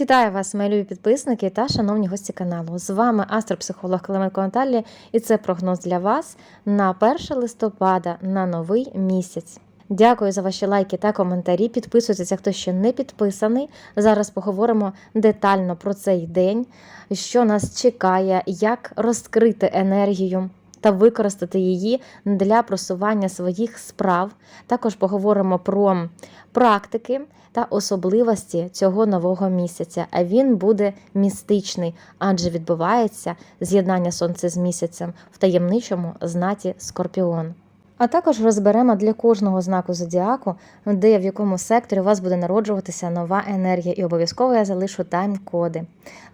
Вітаю вас, мої любі підписники та шановні гості каналу. З вами астропсихолог Клименко Наталія, і це прогноз для вас на 1 листопада на новий місяць. Дякую за ваші лайки та коментарі. Підписуйтеся, хто ще не підписаний. Зараз поговоримо детально про цей день, що нас чекає, як розкрити енергію та використати її для просування своїх справ. Також поговоримо про практики та особливості цього нового місяця. А він буде містичний, адже відбувається з'єднання сонця з місяцем в таємничому знаті Скорпіон. А також розберемо для кожного знаку зодіаку, де в якому секторі у вас буде народжуватися нова енергія, і обов'язково я залишу тайм-коди.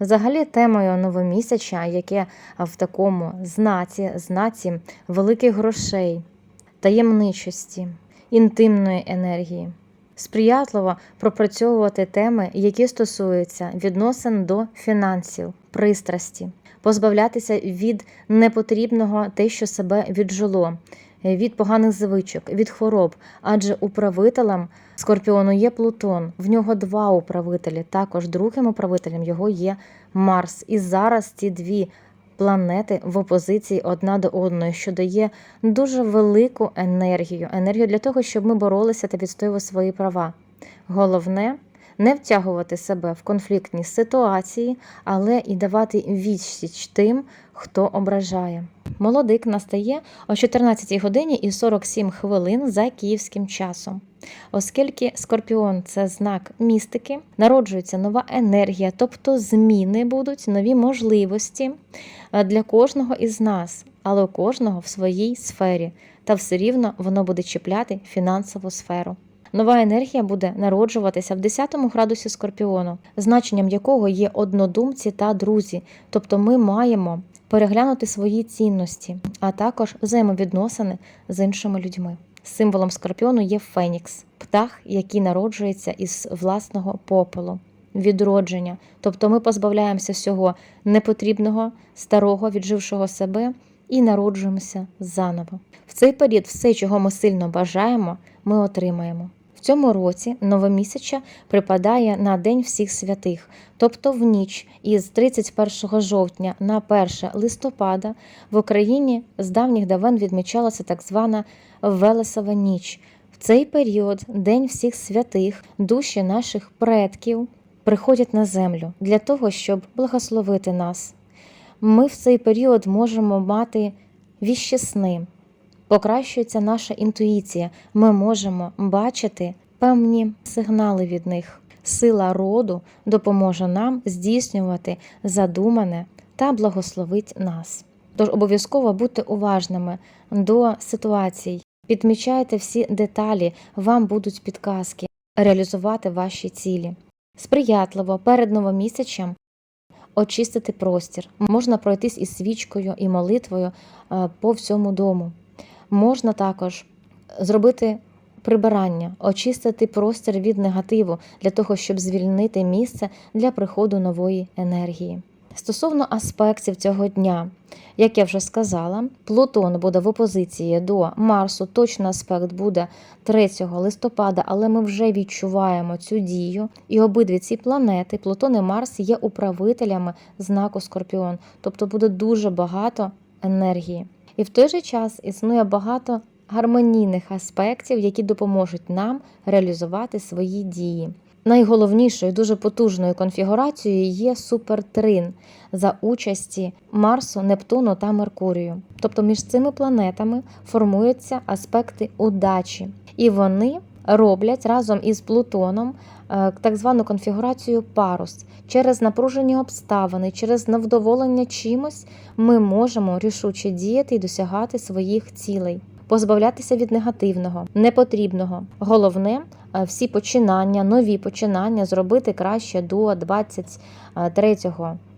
Взагалі, темою новомісяча, яке в такому знаці, знаці великих грошей, таємничості, інтимної енергії. Сприятливо пропрацьовувати теми, які стосуються відносин до фінансів, пристрасті, позбавлятися від непотрібного те, що себе віджило, від поганих звичок, від хвороб. Адже управителем скорпіону є Плутон. В нього два управителі. Також другим управителем його є Марс. І зараз ці дві планети в опозиції одна до одної, що дає дуже велику енергію. Енергію для того, щоб ми боролися та відстоювали свої права. Головне не втягувати себе в конфліктні ситуації, але і давати відсіч тим, хто ображає. Молодик настає о 14 годині і 47 хвилин за київським часом. Оскільки скорпіон це знак містики, народжується нова енергія, тобто зміни будуть, нові можливості для кожного із нас, але у кожного в своїй сфері, та все рівно воно буде чіпляти фінансову сферу. Нова енергія буде народжуватися в 10 градусі скорпіону, значенням якого є однодумці та друзі, тобто ми маємо переглянути свої цінності, а також взаємовідносини з іншими людьми. Символом скорпіону є Фенікс, птах, який народжується із власного попелу, відродження. Тобто ми позбавляємося всього непотрібного, старого, віджившого себе і народжуємося заново. В цей період все, чого ми сильно бажаємо, ми отримаємо. В цьому році новомісяча припадає на День всіх святих, тобто в ніч із 31 жовтня на 1 листопада в Україні з давніх давен відмічалася так звана Велесова ніч. В цей період, День всіх святих, душі наших предків приходять на землю для того, щоб благословити нас. Ми в цей період можемо мати віщі сни, покращується наша інтуїція. Ми можемо бачити певні сигнали від них. Сила роду допоможе нам здійснювати задумане та благословить нас. Тож обов'язково будьте уважними до ситуацій, підмічайте всі деталі, вам будуть підказки реалізувати ваші цілі. Сприятливо перед новомісячем очистити простір. Можна пройтись із свічкою і молитвою е, по всьому дому. Можна також зробити прибирання, очистити простір від негативу для того, щоб звільнити місце для приходу нової енергії. Стосовно аспектів цього дня, як я вже сказала, Плутон буде в опозиції до Марсу. Точно аспект буде 3 листопада, але ми вже відчуваємо цю дію. І обидві ці планети, Плутон і Марс, є управителями знаку Скорпіон, тобто буде дуже багато енергії. І в той же час існує багато гармонійних аспектів, які допоможуть нам реалізувати свої дії. Найголовнішою дуже потужною конфігурацією є супертрин за участі Марсу, Нептуну та Меркурію. Тобто між цими планетами формуються аспекти удачі, і вони роблять разом із Плутоном е, так звану конфігурацію парус. Через напружені обставини, через невдоволення чимось ми можемо рішуче діяти і досягати своїх цілей. Позбавлятися від негативного, непотрібного. Головне е, всі починання, нові починання зробити краще до 23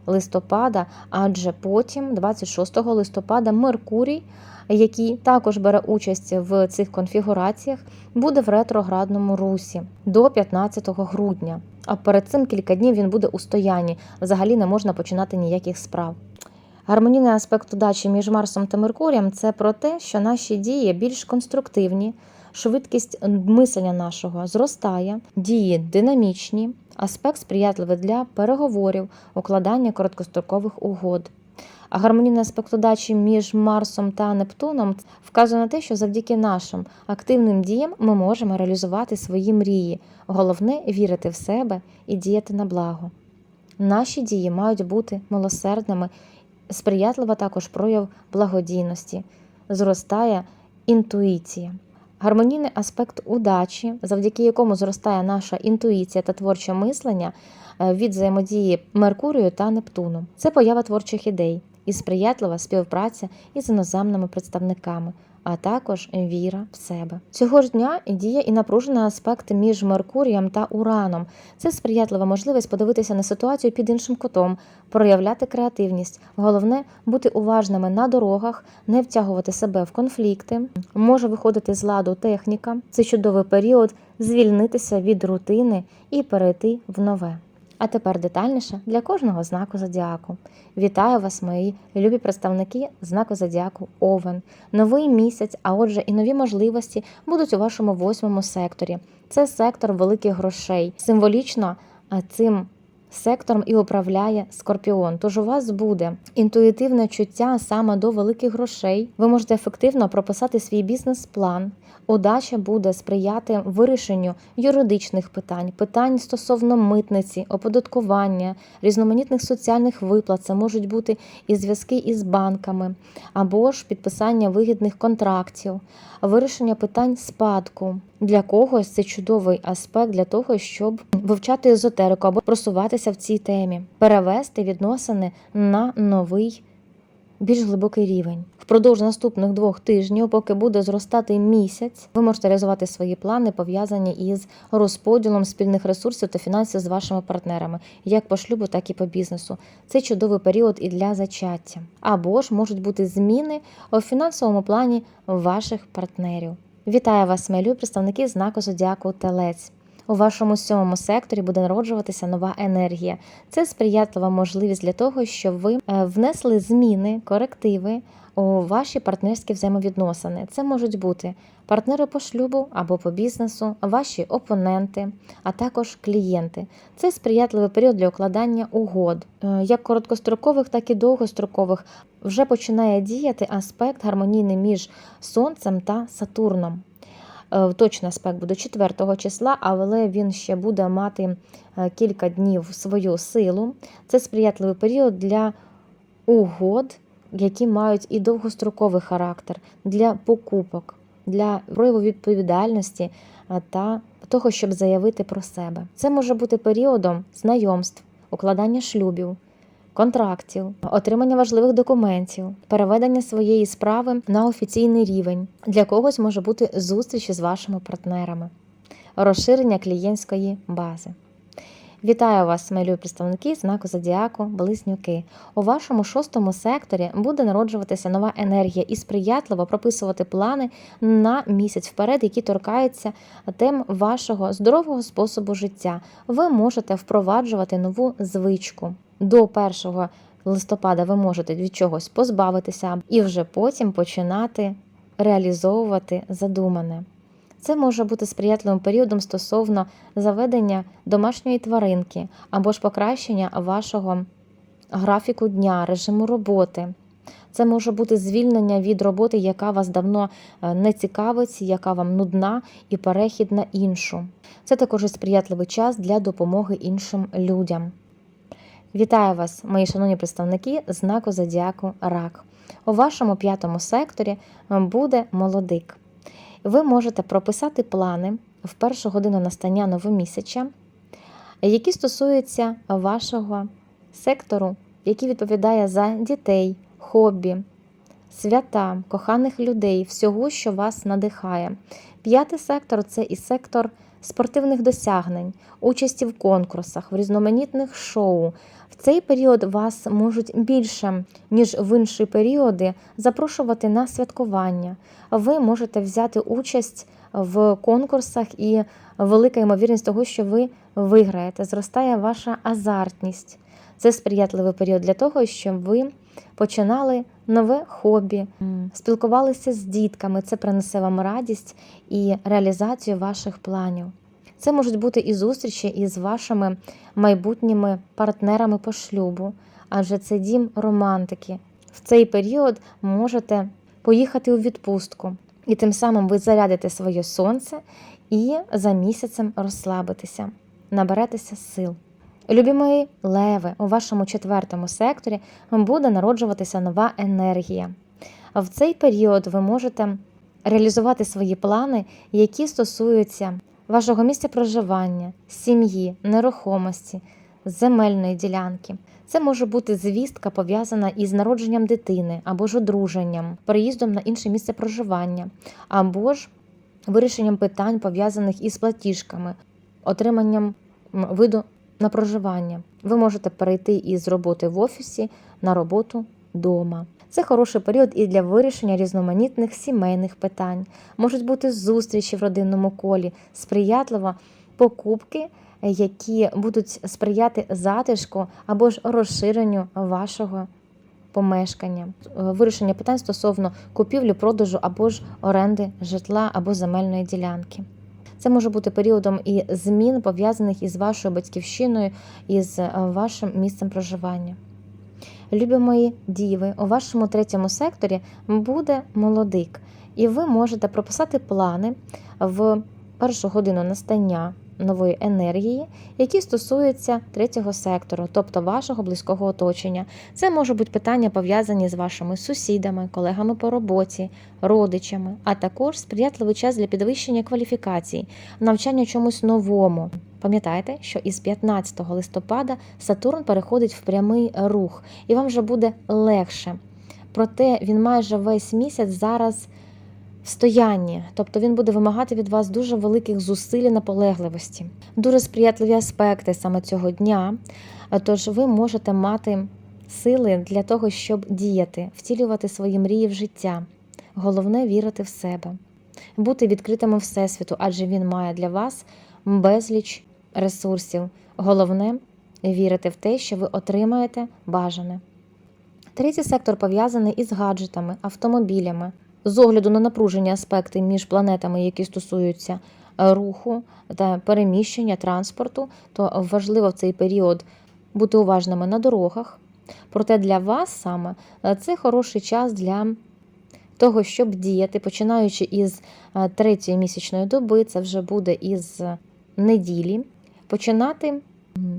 листопада, адже потім, 26 листопада, Меркурій, який також бере участь в цих конфігураціях, буде в ретроградному русі до 15 грудня. А перед цим кілька днів він буде у стоянні. Взагалі не можна починати ніяких справ. Гармонійний аспект удачі між Марсом та Меркурієм це про те, що наші дії більш конструктивні, швидкість мислення нашого зростає, дії динамічні, аспект сприятливий для переговорів, укладання короткострокових угод. А гармонійний аспект удачі між Марсом та Нептуном вказує на те, що завдяки нашим активним діям ми можемо реалізувати свої мрії. Головне вірити в себе і діяти на благо. Наші дії мають бути милосердними, сприятлива також прояв благодійності, зростає інтуїція. Гармонійний аспект удачі, завдяки якому зростає наша інтуїція та творче мислення е, від взаємодії Меркурію та Нептуну. Це поява творчих ідей і сприятлива співпраця із іноземними представниками, а також віра в себе. Цього ж дня діє і напружений аспект між Меркурієм та Ураном. Це сприятлива можливість подивитися на ситуацію під іншим кутом, проявляти креативність. Головне бути уважними на дорогах, не втягувати себе в конфлікти. Може виходити з ладу техніка. Це чудовий період звільнитися від рутини і перейти в нове. А тепер детальніше для кожного знаку зодіаку. Вітаю вас, мої любі представники знаку зодіаку Овен. Новий місяць, а отже, і нові можливості будуть у вашому восьмому секторі. Це сектор великих грошей. Символічно цим сектором і управляє скорпіон. Тож у вас буде інтуїтивне чуття саме до великих грошей. Ви можете ефективно прописати свій бізнес-план. Удача буде сприяти вирішенню юридичних питань, питань стосовно митниці, оподаткування, різноманітних соціальних виплат. Це можуть бути і зв'язки із банками, або ж підписання вигідних контрактів, вирішення питань спадку. Для когось це чудовий аспект для того, щоб вивчати езотерику або просуватися в цій темі, перевести відносини на новий більш глибокий рівень. Впродовж наступних двох тижнів, поки буде зростати місяць, ви можете реалізувати свої плани, пов'язані із розподілом спільних ресурсів та фінансів з вашими партнерами, як по шлюбу, так і по бізнесу. Це чудовий період і для зачаття. Або ж можуть бути зміни у фінансовому плані ваших партнерів. Вітаю вас, мої представники знаку Зодіаку Телець. У вашому сьомому секторі буде народжуватися нова енергія. Це сприятлива можливість для того, щоб ви е, внесли зміни, корективи у ваші партнерські взаємовідносини. Це можуть бути партнери по шлюбу або по бізнесу, ваші опоненти, а також клієнти. Це сприятливий період для укладання угод, е, як короткострокових, так і довгострокових. Вже починає діяти аспект гармонійний між Сонцем та Сатурном. Е, Точний аспект буде 4 числа, але він ще буде мати е, кілька днів свою силу. Це сприятливий період для угод, які мають і довгостроковий характер, для покупок, для прояву відповідальності та того, щоб заявити про себе. Це може бути періодом знайомств, укладання шлюбів контрактів, отримання важливих документів, переведення своєї справи на офіційний рівень. Для когось може бути зустріч із вашими партнерами, розширення клієнтської бази. Вітаю вас, мої представники знаку Зодіаку, Близнюки. У вашому шостому секторі буде народжуватися нова енергія і сприятливо прописувати плани на місяць вперед, які торкаються тем вашого здорового способу життя. Ви можете впроваджувати нову звичку до 1 листопада ви можете від чогось позбавитися і вже потім починати реалізовувати задумане. Це може бути сприятливим періодом стосовно заведення домашньої тваринки або ж покращення вашого графіку дня, режиму роботи. Це може бути звільнення від роботи, яка вас давно е, не цікавить, яка вам нудна, і перехід на іншу. Це також сприятливий час для допомоги іншим людям. Вітаю вас, мої шановні представники знаку Зодіаку Рак. У вашому п'ятому секторі буде молодик. Ви можете прописати плани в першу годину настання новомісяча, які стосуються вашого сектору, який відповідає за дітей, хобі, свята, коханих людей, всього, що вас надихає. П'ятий сектор це і сектор спортивних досягнень, участі в конкурсах, в різноманітних шоу. В цей період вас можуть більше, ніж в інші періоди, запрошувати на святкування. Ви можете взяти участь в конкурсах і велика ймовірність того, що ви виграєте. Зростає ваша азартність. Це сприятливий період для того, щоб ви починали нове хобі, спілкувалися з дітками. Це принесе вам радість і реалізацію ваших планів. Це можуть бути і зустрічі із вашими майбутніми партнерами по шлюбу, адже це дім романтики. В цей період можете поїхати у відпустку, і тим самим ви зарядите своє сонце і за місяцем розслабитеся, наберетеся сил. Любі мої леви, у вашому четвертому секторі буде народжуватися нова енергія. В цей період ви можете реалізувати свої плани, які стосуються вашого місця проживання, сім'ї, нерухомості, земельної ділянки. Це може бути звістка, пов'язана із народженням дитини або ж одруженням, переїздом на інше місце проживання, або ж вирішенням питань, пов'язаних із платіжками, отриманням виду на проживання. Ви можете перейти із роботи в офісі на роботу вдома. Це хороший період і для вирішення різноманітних сімейних питань. Можуть бути зустрічі в родинному колі, сприятливо покупки, які будуть сприяти затишку або ж розширенню вашого помешкання, Е, вирішення питань стосовно купівлі, продажу або ж оренди житла або земельної ділянки. Це може бути періодом і змін, пов'язаних із вашою батьківщиною, із е, вашим місцем проживання. Любі мої діви, у вашому третьому секторі буде молодик, і ви можете прописати плани в першу годину настання нової енергії, які стосуються третього сектору, тобто вашого близького оточення. Це можуть бути питання пов'язані з вашими сусідами, колегами по роботі, родичами, а також сприятливий час для підвищення кваліфікацій, навчання чомусь новому. Пам'ятайте, що із 15 листопада Сатурн переходить в прямий рух, і вам вже буде легше. Проте він майже весь місяць зараз в стоянні, тобто він буде вимагати від вас дуже великих зусиль і наполегливості, дуже сприятливі аспекти саме цього дня. Тож ви можете мати сили для того, щоб діяти, втілювати свої мрії в життя. Головне вірити в себе, бути відкритими всесвіту, адже він має для вас безліч ресурсів. Головне вірити в те, що ви отримаєте бажане. Третій сектор пов'язаний із гаджетами, автомобілями. З огляду на напружені аспекти між планетами, які стосуються е, руху та переміщення транспорту, то важливо в цей період бути уважними на дорогах. Проте для вас саме е, це хороший час для того, щоб діяти, починаючи із е, третьої місячної доби, це вже буде із неділі, починати,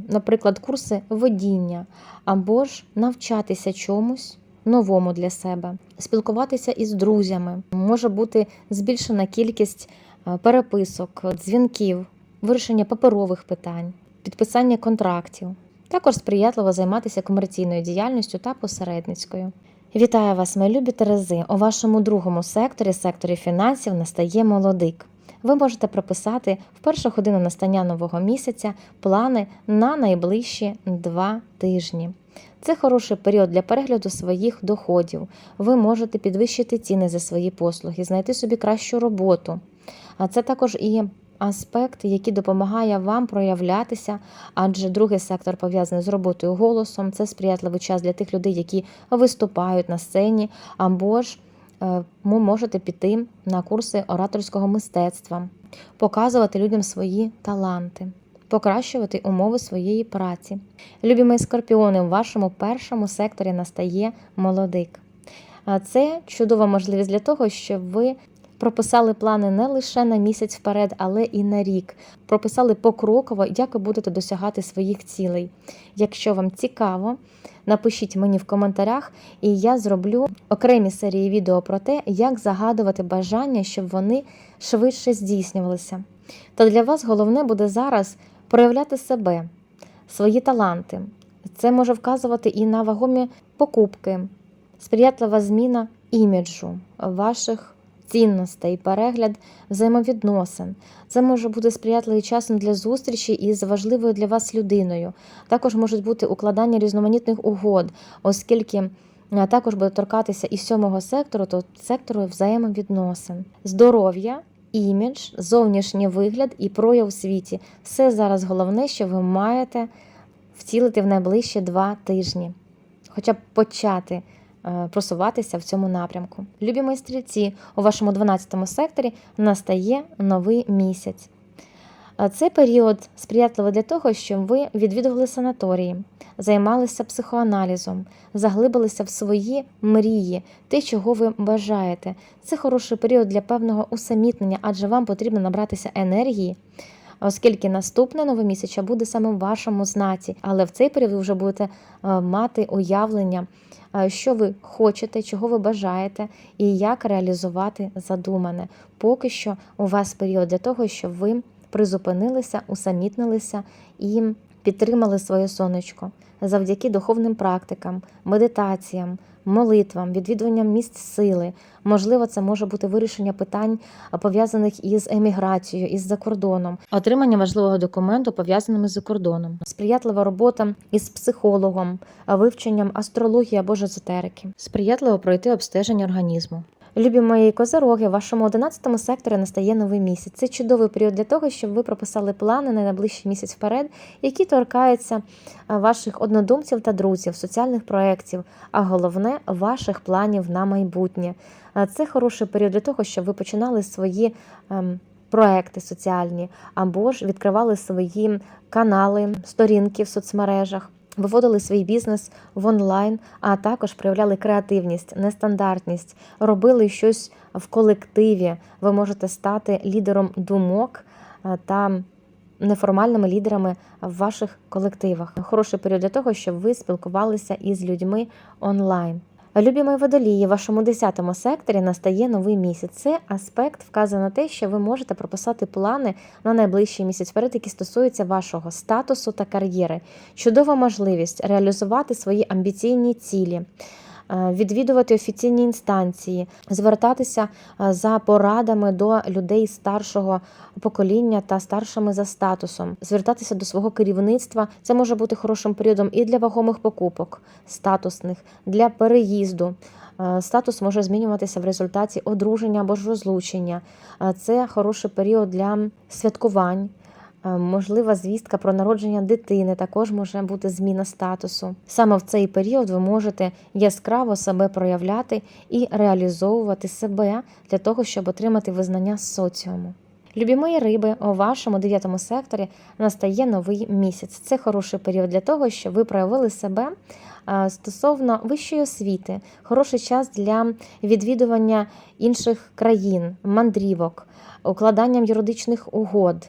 наприклад, курси водіння або ж навчатися чомусь новому для себе, спілкуватися із друзями. Може бути збільшена кількість е, переписок, дзвінків, вирішення паперових питань, підписання контрактів. Також сприятливо займатися комерційною діяльністю та посередницькою. Вітаю вас, мої любі Терези! У вашому другому секторі, секторі фінансів, настає молодик. Ви можете прописати в першу годину настання нового місяця плани на найближчі два тижні. Це хороший період для перегляду своїх доходів. Ви можете підвищити ціни за свої послуги, знайти собі кращу роботу. А це також і аспект, який допомагає вам проявлятися, адже другий сектор пов'язаний з роботою голосом. Це сприятливий час для тих людей, які виступають на сцені, або ж е, ви можете піти на курси ораторського мистецтва, показувати людям свої таланти, покращувати умови своєї праці. Любі скорпіони, в вашому першому секторі настає молодик. Це чудова можливість для того, щоб ви прописали плани не лише на місяць вперед, але і на рік. Прописали покроково, як ви будете досягати своїх цілей. Якщо вам цікаво, напишіть мені в коментарях, і я зроблю окремі серії відео про те, як загадувати бажання, щоб вони швидше здійснювалися. Та для вас головне буде зараз проявляти себе, свої таланти. Це може вказувати і на вагомі покупки, сприятлива зміна іміджу ваших цінностей, перегляд взаємовідносин. Це може бути сприятливий часом для зустрічі із важливою для вас людиною. Також можуть бути укладання різноманітних угод, оскільки е, також буде торкатися і сьомого сектору, то сектору взаємовідносин, здоров'я. Імідж, зовнішній вигляд і прояв у світі все зараз головне, що ви маєте втілити в найближчі два тижні. хоча б почати е, просуватися в цьому напрямку. Любі мої стрільці, у вашому 12 секторі настає новий місяць. Цей період сприятливий для того, щоб ви відвідували санаторії, займалися психоаналізом, заглибилися в свої мрії, те, чого ви бажаєте. Це хороший період для певного усамітнення, адже вам потрібно набратися енергії, оскільки наступне нове місяця буде саме в вашому знаці, але в цей період ви вже будете е, мати уявлення, е, що ви хочете, чого ви бажаєте, і як реалізувати задумане. Поки що у вас період для того, щоб ви призупинилися, усамітнилися і підтримали своє сонечко завдяки духовним практикам, медитаціям, молитвам, відвідуванням місць сили. Можливо, це може бути вирішення питань, пов'язаних із еміграцією, із закордоном, отримання важливого документу, пов'язаними з закордоном, сприятлива робота із психологом, вивченням астрології або ж езотерики, сприятливо пройти обстеження організму. Любі мої козороги, в вашому 11 секторі настає новий місяць. Це чудовий період для того, щоб ви прописали плани на найближчий місяць вперед, які торкаються ваших однодумців та друзів, соціальних проєктів, а головне ваших планів на майбутнє. Це хороший період для того, щоб ви починали свої ем, проекти соціальні або ж відкривали свої канали, сторінки в соцмережах. Виводили свій бізнес в онлайн, а також проявляли креативність, нестандартність, робили щось в колективі. Ви можете стати лідером думок е, та неформальними лідерами в ваших колективах. Хороший період для того, щоб ви спілкувалися із людьми онлайн. Любі мої водолії, в вашому 10 секторі настає новий місяць. Це аспект вказує на те, що ви можете прописати плани на найближчий місяць вперед, які стосуються вашого статусу та кар'єри. Чудова можливість реалізувати свої амбіційні цілі. Е, Відвідувати офіційні інстанції, звертатися е, за порадами до людей старшого покоління та старшими за статусом, звертатися до свого керівництва. Це може бути хорошим періодом і для вагомих покупок, статусних, для переїзду. Е, Статус може змінюватися в результаті одруження або ж розлучення. Це хороший період для святкувань. Е, Можлива звістка про народження дитини, також може бути зміна статусу. Саме в цей період ви можете яскраво себе проявляти і реалізовувати себе для того, щоб отримати визнання соціуму. Любі мої риби, у вашому дев'ятому секторі настає новий місяць. Це хороший період для того, щоб ви проявили себе е, стосовно вищої освіти, хороший час для відвідування інших країн, мандрівок, укладанням юридичних угод.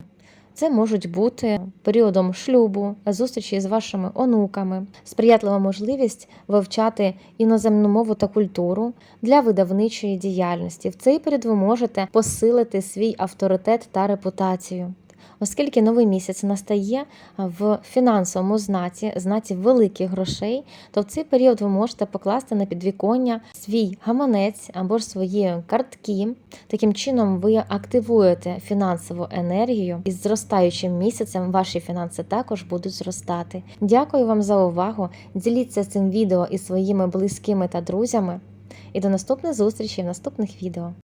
Це можуть бути періодом шлюбу, зустрічі з вашими онуками, сприятлива можливість вивчати іноземну мову та культуру для видавничої діяльності. В цей період ви можете посилити свій авторитет та репутацію. Оскільки новий місяць настає в фінансовому знаці, знаці великих грошей, то в цей період ви можете покласти на підвіконня свій гаманець або ж свої картки. Таким чином, ви активуєте фінансову енергію, і з зростаючим місяцем ваші фінанси також будуть зростати. Дякую вам за увагу. Діліться цим відео із своїми близькими та друзями. І до наступних зустрічей в наступних відео.